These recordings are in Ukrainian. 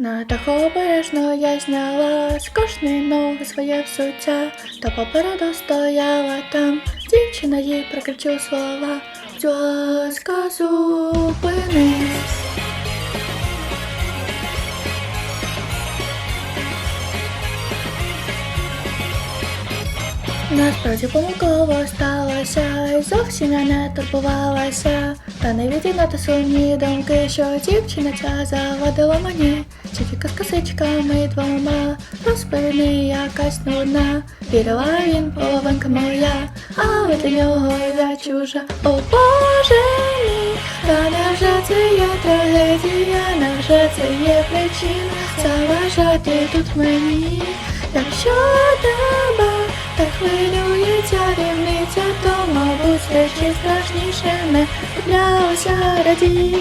На даху обережно я зняла з кожної ноги своє взуття, та попереду стояла там дівчина їй прокричу слова. Будь ласка, Насправді помилково сталося, і зовсім я не турбувалася. Та не відігнати сумні думки, що дівчина ця завадила мені. Тільки з косичками двома, розповідний якась нудна. Вірила він половинка моя, але для нього я чужа. О Боже мій, та невже це є трагедія, невже це є причина заважати тут мені, якщо тебе так хвилюється рівниця, то, мабуть, речі страшніше не куплялася раді.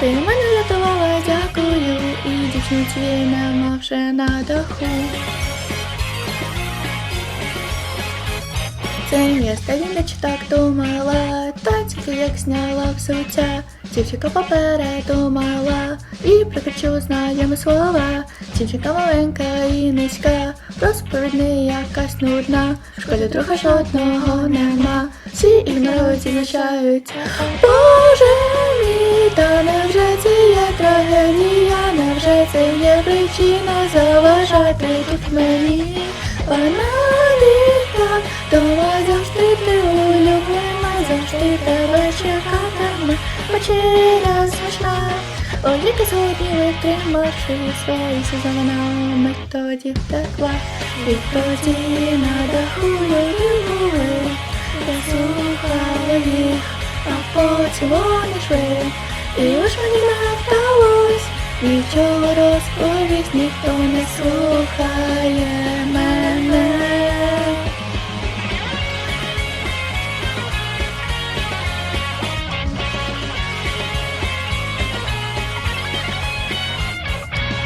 Ти мене рятувала, дякую, і дівчинці нема вже на даху. Це місто не так думала, та тільки як зняла взуття, дівчинка попереду мала, і прикричу знайомі слова. Дівчинка маленька і низька, розповідний якась нудна, школі друга жодного нема, всі ігнорують і знущаються. Боже мій, та невже це є трагедія, невже це є причина заважати тут мені? Баналіка, дома завжди ти улюблена, завжди тебе чекатиме, вечеря смачна. Ой, яка сьогодні витримавши свої сезонами, тоді втекла, і тоді на даху люди були, я слухала їх, а потім вони йшли, і лиш мені не вдалось, нічого розповість, ніхто не слухає мене.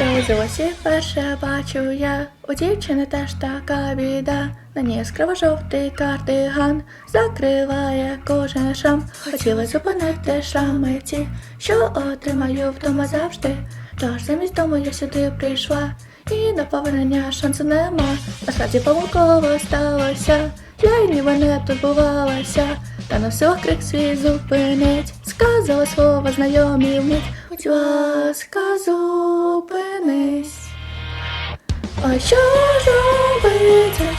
Розосі вперше бачу я, у дівчини теж така біда. На ній яскраво жовтий кардиган закриває кожен шрам. Хотіла зупинити шрами ті, що отримаю вдома завжди. Тож замість дому я сюди прийшла, і до повернення шансу нема. Насправді помилково сталося, я й ніби не турбувалася. Та на силах крик свій зупинить, сказала слово знайомі вмить. Будь ласка, зупинись. А що ж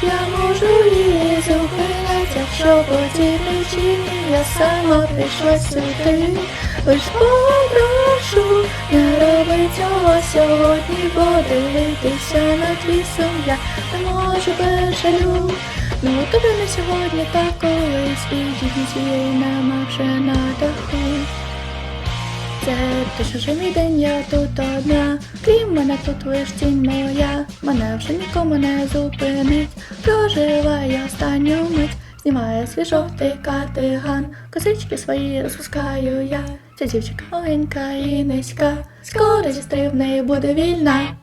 я можу її зупинити, якщо по цій причині я сама прийшла сюди. Лиш попрошу, не роби цього сьогодні, бо дивитися на твій я не можу без жалю. Ну тобі не сьогодні, та колись і нема вже на даху. Це ти що ж мій день, я тут одна, крім мене тут лиш тінь моя, мене вже нікому не зупинить, проживає останню мить, знімає свій жовтий катиган, косички свої розпускаю я, ця дівчинка маленька і низька, скоро зі в неї буде вільна.